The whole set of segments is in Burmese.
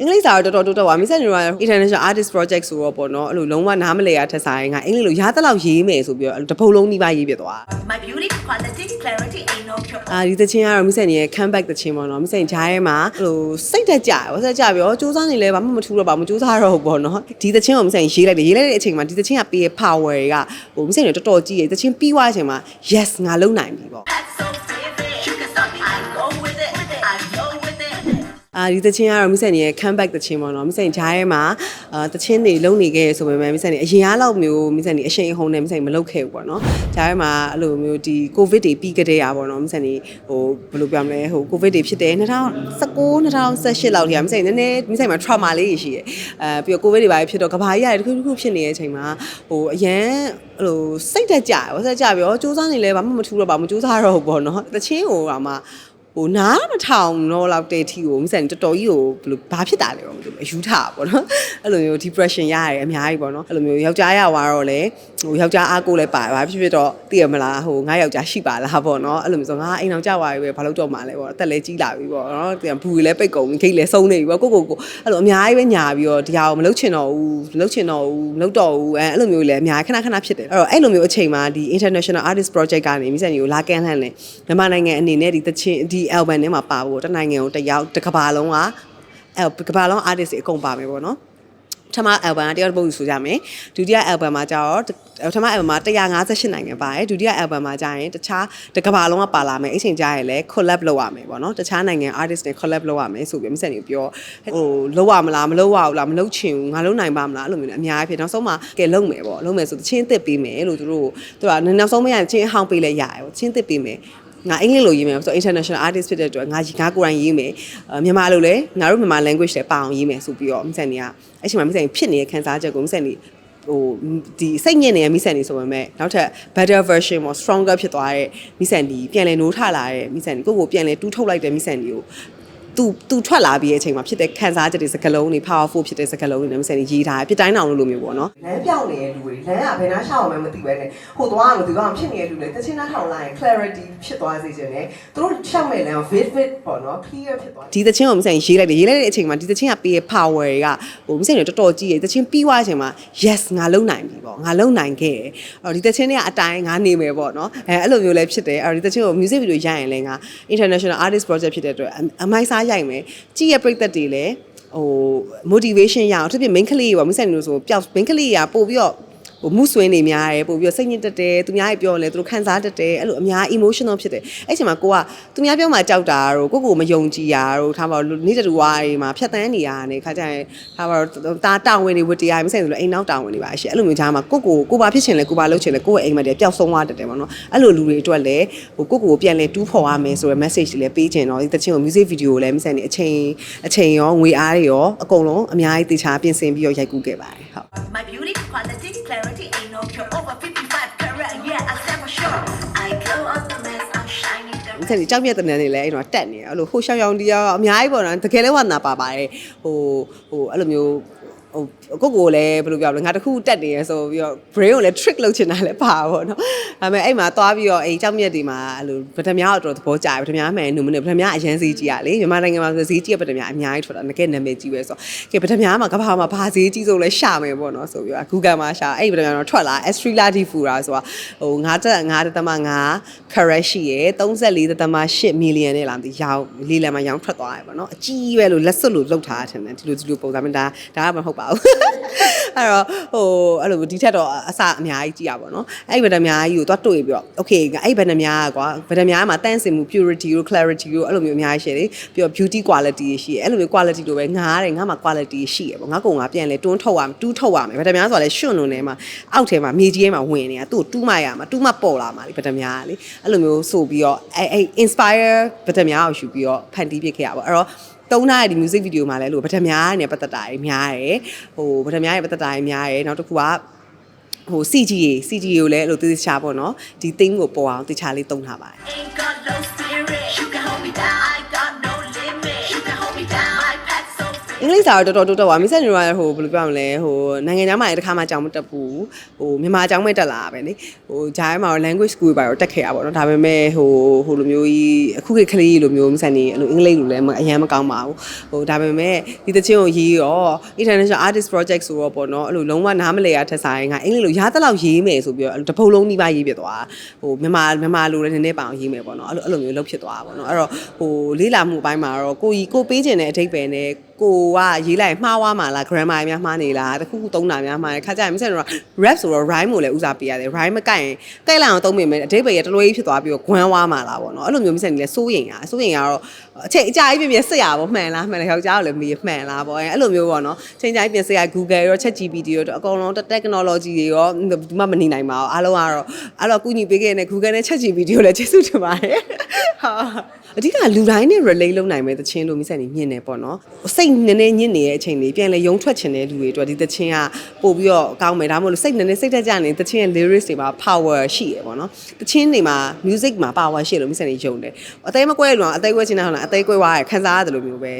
အင်္ဂလိပ်စာတော့တော်တော်တိုးတက်သွားမိဆက်နေတော့ international artist project ဆိုတော့ပေါ့နော်အဲ့လိုလုံးဝနားမလဲရထက်ဆိုင်ငါအင်္ဂလိပ်လိုရားတလောက်ရေးမယ်ဆိုပြီးတော့အဲ့လိုတစ်ပုတ်လုံးနှီးပါရေးပြသွား My beauty, quality, clarity ain't no cure. အာဒီသချင်းကတော့မိဆက်နေရဲ့ comeback သချင်းပေါ့နော်မိဆက်ဂျားထဲမှာအဲ့လိုစိတ်တက်ကြရောစိတ်ကြပြီးတော့စူးစမ်းနေလဲဘာမှမထူတော့ပါမစူးစမ်းတော့ဘူးပေါ့နော်ဒီသချင်းကိုမိဆက်ရေးလိုက်တယ်ရေးလိုက်တဲ့အချိန်မှာဒီသချင်းကပေးရဲ့ power တွေကဟိုမိဆက်နေတော်တော်ကြီးရဲ့သချင်းပြီးသွားတဲ့အချိန်မှာ yes ငါလုံနိုင်ပြီပေါ့ အာဒီသချင်းကတော့မိဆက်နေရဲ့ comeback သချင်းပေါ့နော်မိဆက်ဂျားထဲမှာအာသချင်းတွေလုံနေခဲ့ရဆိုပေမဲ့မိဆက်နေအရင်အားလောက်မျိုးမိဆက်နေအရှိန်အဟုန်နဲ့မိဆက်နေမလုပ်ခဲ့ဘူးပေါ့နော်ဂျားထဲမှာအဲ့လိုမျိုးဒီ covid တွေပြီးကြတဲ့ရပေါ့နော်မိဆက်နေဟိုဘယ်လိုပြောမလဲဟို covid တွေဖြစ်တယ်2019 2018လောက်ထိကမိဆက်နေနည်းနည်းမိဆက်နေမှာ trauma လေးတွေရှိတယ်အဲပြီးတော့ covid တွေပါဖြစ်တော့ကဘာကြီးရတယ်တစ်ခုတစ်ခုဖြစ်နေတဲ့အချိန်မှာဟိုအရန်အဲ့လိုစိတ်တက်ကြရောစိတ်ကြပြီးတော့စူးစမ်းနေလဲဘာမှမထူတော့ပါမစူးစမ်းတော့ဘူးပေါ့နော်သချင်းဟိုကမှ ဟိုနားမထောင်တော့လောက်တဲ့ ठी ကိုမစံတော်တော်ကြီးကိုဘယ်လိုဘာဖြစ်တာလဲတော့မသိဘူးအယူထားပေါ့နော်အဲ့လိုမျိုး depression ရရတယ်အများကြီးပေါ့နော်အဲ့လိုမျိုးယောက်ျားရသွားတော့လေဟိုယောက်ျားအားကိုးလဲပါတယ်ဘာဖြစ်ဖြစ်တော့သိရမလားဟိုငါယောက်ျားရှိပါလားပေါ့နော်အဲ့လိုမျိုးဆိုငါအိမ်အောင်ကြောက်သွားပြီပဲဘာလို့တော့မှလဲပေါ့အသက်လည်းကြီးလာပြီပေါ့နော်ပြန်ဘူးလည်းပိတ်ကုန်ပြီခိတ်လည်းဆုံးနေပြီပေါ့ကိုကိုကိုအဲ့လိုအများကြီးပဲညာပြီးတော့ဒီဟာကိုမလုပ်ချင်တော့ဘူးမလုပ်ချင်တော့ဘူးမလုပ်တော့ဘူးအဲအဲ့လိုမျိုးလည်းအများကြီးခဏခဏဖြစ်တယ်အဲ့တော့အဲ့လိုမျိုးအချိန်မှာဒီ international artist project ကနေမိစံကြီးကိုလာကန်လှန်လဲမြန်မာနိုင်ငံအနေနဲ့ဒီတချင်းဒီ album ထဲမှာပါဖို့တနိုင်ငံကိုတစ်ယောက်တစ်ကမ္ဘာလုံးကအဲကမ္ဘာလုံး artist တွေအကုန်ပါမယ်ပေါ့နော်ပထမ album ကတယောက်တစ်ပုတ်ယူဆိုကြမယ်ဒုတိယ album မှာကျတော့ပထမ album မှာ158နိုင်ငံပါတယ်ဒုတိယ album မှာကျရင်တခြားတစ်ကမ္ဘာလုံးကပါလာမယ်အဲ့ချိန်ကျရင်လည်း collab လုပ်ရမယ်ပေါ့နော်တခြားနိုင်ငံ artist တွေ collab လုပ်ရမယ်ဆိုပြီးမစက်နေပြောဟိုလုပ်ရမလားမလုပ်ရဘူးလားမလုပ်ချင်ဘူးငါလုပ်နိုင်ပါမလားအဲ့လိုမျိုးနဲ့အများကြီးဖြစ်နောက်ဆုံးမှကဲလုပ်မယ်ပေါ့လုပ်မယ်ဆိုချင်းသစ်ပေးမယ်လို့သူတို့သူကနောက်ဆုံးမရရင်ချင်းအဟောင်းပေးလဲရတယ်ပေါ့ချင်းသစ်ပေးမယ် ငါအင်္ဂလိပ်လိုရေးမယ်ဆိုတော့ international artist ဖြစ်တဲ့အတွက်ငါငါကိုယ်တိုင်ရေးမယ်အဲမြန်မာလိုလည်းငါတို့မြန်မာ language လည်းပအောင်ရေးမယ်ဆိုပြီးတော့မစန်နေကအဲ့ချိန်မှာမစန်ဖြစ်နေတဲ့ခန်းစားချက်ကိုမစန်နေဟိုဒီစိတ်ညစ်နေတဲ့မိဆန်နေဆိုပေမဲ့နောက်ထပ် better version ပေါ့ stronger ဖြစ်သွားတဲ့မိဆန်ဒီပြန်လဲနိုးထလာတဲ့မိဆန်ဒီကိုကိုပြန်လဲတူးထုတ်လိုက်တဲ့မိဆန်ဒီကို သူသူထွက်လာပြီးတဲ့အချိန်မှာဖြစ်တဲ့ခန်းစားချက်တွေစကလုံးတွေ powerful ဖြစ်တဲ့စကလုံးတွေနဲ့မိဆန်ဒီရေးထားတယ်ဖြစ်တိုင်းအောင်လို့လိုမျိုးပေါ့နော်လမ်းပြောင်းနေတဲ့လူတွေလမ်းကဘယ်နှရှောက်အောင်မှမသိပဲနဲ့ဟိုသွားအောင်ဒီကောင်ဖြစ်နေတဲ့လူတွေတချင်းနှထောင်လိုက်ရင် clarity ဖြစ်သွားစေချင်တယ်သူတို့ရှောက်မဲ့လမ်းကို vivid ပေါ့နော် clear ဖြစ်သွားဒီတချင်းကိုမိဆန်ရေးလိုက်တယ်ရေးလိုက်တဲ့အချိန်မှာဒီတချင်းကပေးရဲ့ power တွေကဟိုမိဆန်တွေတော်တော်ကြီးတယ်တချင်းပြီးသွားတဲ့အချိန်မှာ yes ငါလုံနိုင်ပြီပေါ့ငါလုံနိုင်ခဲ့တယ်အော်ဒီတချင်းတွေကအတိုင်းငါနေမယ်ပေါ့နော်အဲအဲ့လိုမျိုးလည်းဖြစ်တယ်အော်ဒီတချင်းကို music video ရိုက်ရင်လည်းငါ international artist project ဖြစ်တဲ့အတွက်အမိုက်စားရိုက်မယ်ကြည့်ရပြည့်သက်တွေလည်းဟို motivation ရအောင်သူပြ main ကလေးပေါ့မိဆန်တို့ဆိုပျောက် main ကလေးကပို့ပြီးတော့ ဟိုမှုဆွေးနေများတယ်ပို့ပြီးတော့စိတ်ညစ်တက်တယ်သူများကြီးပြောရင်လည်းသူတို့ခံစားတတ်တယ်အဲ့လိုအများ emotional ဖြစ်တယ်အဲ့ချိန်မှာကိုကသူများပြောမှကြောက်တာတော့ကိုကိုမယုံကြည်ရတော့ထားပါတော့နေ့တူဝါးတွေမှာဖြတ်တန်းနေရတယ်ခါကျရင်ထားပါတော့တာတောင်းဝင်နေဝတ္တရားမဆိုင်လို့အိမ်နောက်တောင်းဝင်နေပါရှိအဲ့လိုမျိုးကြားမှာကိုကိုကိုပါဖြစ်ချင်လဲကိုပါလုပ်ချင်လဲကိုယ့်ရဲ့အိမ်မက်တွေပျောက်ဆုံးသွားတတ်တယ်ပေါ့နော်အဲ့လိုလူတွေအတွက်လည်းဟိုကိုကိုကိုပြန်လဲတူးဖော်ရမယ်ဆိုရယ် message တွေလည်းပေးချင်တော့ဒီတချင်းကို music video ကိုလည်းမဆိုင်နေအချိန်အချိန်ရောငွေအားတွေရောအကုန်လုံးအများကြီးတေချာပြင်ဆင်ပြီးတော့ရိုက်ကူးခဲ့ပါတယ်ဟုတ် My beauty, quality, clarity ain't no cure. Over 55 carat, yeah, I said for sure. I glow up the mess, I'm shining the ဒီချက်ကြောက်မြတ်တဲ့နယ်နေလဲအဲ့တော့တက်နေတယ်အဲ့လိုဟိုရှောင်းရှောင်းတရားအများကြီးပေါ့နော်တကယ်လည်းဝါနာပါပါတယ်ဟိုဟိုအဲ့လိုမျိုး ဟိုကိုကိုလည်းဘယ်လိုပြောလဲငါတခုတက်နေရဆိုပြီးတော့ brain ကိုလည်း trick လုပ်ချင်တာလည်းပါပေါ့နော်ဒါပေမဲ့အဲ့မှာသွားပြီးတော့အဲ့ကြောက်မြတ်ဒီမှာအဲ့လိုဗဒမြားတော့သဘောကျတယ်ဗဒမြားမှန်နုမနဲ့ဗဒမြားအရန်ဈေးကြီးရလေမြန်မာနိုင်ငံမှာဆိုဈေးကြီးရဗဒမြားအများကြီးထွက်တာငကဲနာမည်ကြီးပဲဆိုကဲဗဒမြားမှာကဘာမှာဘာဈေးကြီးဆိုလဲရှာမယ်ပေါ့နော်ဆိုပြီးတော့ Google မှာရှာအဲ့ဗဒမြားတော့ထွက်လာ Estrella di Fura ဆိုတာဟို9.5.5 carat ရှိရယ်34.8 million နဲ့လာမသိရောင်းလေးလံမှာရောင်းထွက်သွားတယ်ပေါ့နော်အကြီးပဲလို့လက်စွပ်လို့လောက်ထားတယ်ထင်တယ်ဒီလိုဒီလိုပုံစံမျိုးဒါဒါကမဟုတ်ပါဘူးအဲ့တော့ဟိုအဲ့လိုဒီထက်တော့အစအများကြီးကြည့်ရပါတော့အဲ့ဒီဗဒမြားကြီးကိုသွားတွေ့ပြီးတော့ okay အဲ့ဒီဗဒမြားကွာဗဒမြားမှာတန့်စင်မှု purity တို့ clarity တို့အဲ့လိုမျိုးအများကြီးရှိတယ်ပြီးတော့ beauty quality ရှိတယ်အဲ့လိုမျိုး quality တို့ပဲငားတယ်ငါမှာ quality ရှိရပေါ့ငါကောင်ငါပြန်လဲတွန်းထုတ်ရမယ်တူးထုတ်ရမယ်ဗဒမြားဆိုတာလဲရွှွန့်လုံးထဲမှာအောက်ထဲမှာမြေကြီးထဲမှာဝင်နေတာသူ့ကိုတူးမရမှာတူးမပေါ်လာမှာလေဗဒမြားကလေအဲ့လိုမျိုးဆိုပြီးတော့အဲ့အဲ့ inspire ဗဒမြားကိုယူပြီးတော့ဖန်တီးပြခဲ့ရပါအဲ့တော့ တုံးထားတဲ့ဒီ music video မှာလည်းလို့ဗဒမြားနဲ့ပတ်သက်တာတွေများတယ်ဟိုဗဒမြားရဲ့ပတ်သက်တာတွေများတယ်နောက်တစ်ခုကဟို CG ရေ CG ကိုလည်းအဲ့လိုသေချာပေါ့နော်ဒီ thing ကိုပေါ်အောင်သေချာလေးတုံးထားပါတယ် အင်္ဂလိပ်စာတော့တော်တော်တိုးတက်ပါမိဆက်နေတော့ဟိုဘယ်လိုပြောရမလဲဟိုနိုင်ငံခြားမှာလည်းတစ်ခါမှကြောင်မတက်ဘူးဟိုမြန်မာကြောင်မဲ့တက်လာတာပဲလေဟိုဂျားထဲမှာတော့ language school ပါတော့တက်ခဲ့ရပါတော့ဒါပေမဲ့ဟိုဟိုလိုမျိုးကြီးအခုခေတ်ကလေးလိုမျိုးမိဆက်နေအဲ့လိုအင်္ဂလိပ်လိုလည်းအရင်မကောင်းပါဘူးဟိုဒါပေမဲ့ဒီတချင်းကိုရေးရော international artist project ဆိုတော့ပေါ့နော်အဲ့လိုလုံးဝနားမလည်ရထက်ဆိုင်ငါအင်္ဂလိပ်လိုရားတက်လောက်ရေးမယ်ဆိုပြီးတော့တပုတ်လုံးနှီးပါရေးပြသွားဟိုမြန်မာမြန်မာလိုလည်းနည်းနည်းပအောင်ရေးမယ်ပေါ့နော်အဲ့လိုအဲ့လိုမျိုးလုပ်ဖြစ်သွားတာပေါ့နော်အဲ့တော့ဟိုလေးလာမှုအပိုင်းမှာတော့ကိုကြီးကိုပေးခြင်းတဲ့အထိပ္ပယ်နဲ့ကိုကရေးလိုက်မှားွားမှာလား grammar များမှားနေလားတခုခုသုံးတာများမှားတယ်ခါကြရင်မဆက်တော့ rap ဆိုတော့ rhyme ကိုလည်းဦးစားပေးရတယ် rhyme မကိုက်ရင်ကိုက်လိုက်အောင်သုံးမိမယ်အထိပ္ပယ်ရတလွဲကြီးဖြစ်သွားပြီးတော့ဂွမ်းဝါးမှာလားပေါ့နော်အဲ့လိုမျိုးမဆက်နေလဲစိုးရင်ရစိုးရင်ရတော့အချိန်အကြာကြီးပြင်ပြင်ဆက်ရပါမှန်လားမှန်တယ်ယောက်ျားကိုလည်းမေးမှန်လားပေါ့အဲ့လိုမျိုးပေါ့နော်ချိန်ကြာကြီးပြင်ဆက်ရ Google ရော ChatGPT ရောအကုန်လုံး technology တွေရောဒီမှမနေနိုင်ပါဘူးအားလုံးကတော့အဲ့တော့ကုညီပေးခဲ့တဲ့ Google နဲ့ ChatGPT ကိုလည်းကျေးဇူးတင်ပါတယ်ဟာ အဓိကလူတိုင်းနဲ့ relate လုပ်နိုင်မယ်တခြင်းလို့မိဆက်နေမြင်နေပေါ့နော်စိတ်နည်းနည်းညစ်နေတဲ့အချိန်လေးပြန်လဲရုံထွက်ချင်တဲ့လူတွေအတွက်ဒီတခြင်းကပို့ပြီးတော့ကောင်းမယ်ဒါမှမဟုတ်လို့စိတ်နည်းနည်းစိတ်သက်ကြနေတခြင်းရဲ့ lyrics တွေမှာ power ရှိရပေါ့နော်တခြင်းတွေမှာ music မှာ power ရှိတယ်လို့မိဆက်နေယုံတယ်အသေးမကွဲလို့အသေးကွဲချင်တာဟုတ်လားအသေးကွဲသွားရခံစားရတယ်လို့မျိုးပဲ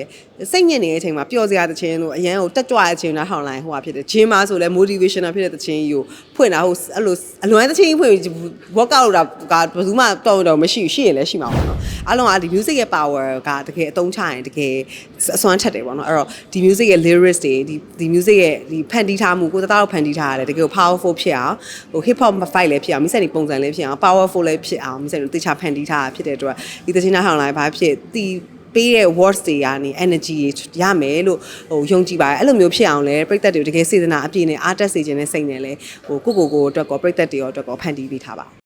စိတ်ညစ်နေတဲ့အချိန်မှာပျော်စရာတခြင်းလို့အရန်ကိုတက်ကြွတဲ့အချိန်လားဟောင်းလိုက်ဟိုဟာဖြစ်တယ် gym မှာဆိုလဲ motivational ဖြစ်တဲ့တခြင်းကြီးကိုဖွင့်တာဟိုအဲ့လိုအလွမ်းတခြင်းကြီးဖွင့် workout လုပ်တာကဘယ်သူမှတော့တော့မရှိရှိရင်လည်းရှိမှာပေါ့နော်အားလုံးကဒီ music ရဲ့ power ကတကယ်အသုံးချရင်တကယ်အစွမ်းထက်တယ်ပေါ့နော်အဲ့တော့ဒီ music ရဲ့ lyrics တွေဒီဒီ music ရဲ့ဒီဖန်တီးထားမှုကိုတသားတော့ဖန်တီးထားရတယ်တကယ် powerful ဖြစ်အောင်ဟို hip hop fight လည်းဖြစ်အောင်မိစက်နေပုံစံလည်းဖြစ်အောင် powerful လည်းဖြစ်အောင်မိစက်နေတေချာဖန်တီးထားတာဖြစ်တဲ့အတွက်ဒီသချင်းသားဟောင်းလိုက်ဘာဖြစ်ဒီပေးတဲ့ words တွေကနေ energy တွေရမယ်လို့ဟိုယုံကြည်ပါတယ်အဲ့လိုမျိုးဖြစ်အောင်လဲပြိသက်တွေတကယ်စေတနာအပြည့်နဲ့အားတက်စေခြင်းနဲ့စိတ်နဲ့လဲဟိုကိုကိုကိုအတွက်ကောပြိသက်တွေရောအတွက်ကောဖန်တီးပေးထားပါ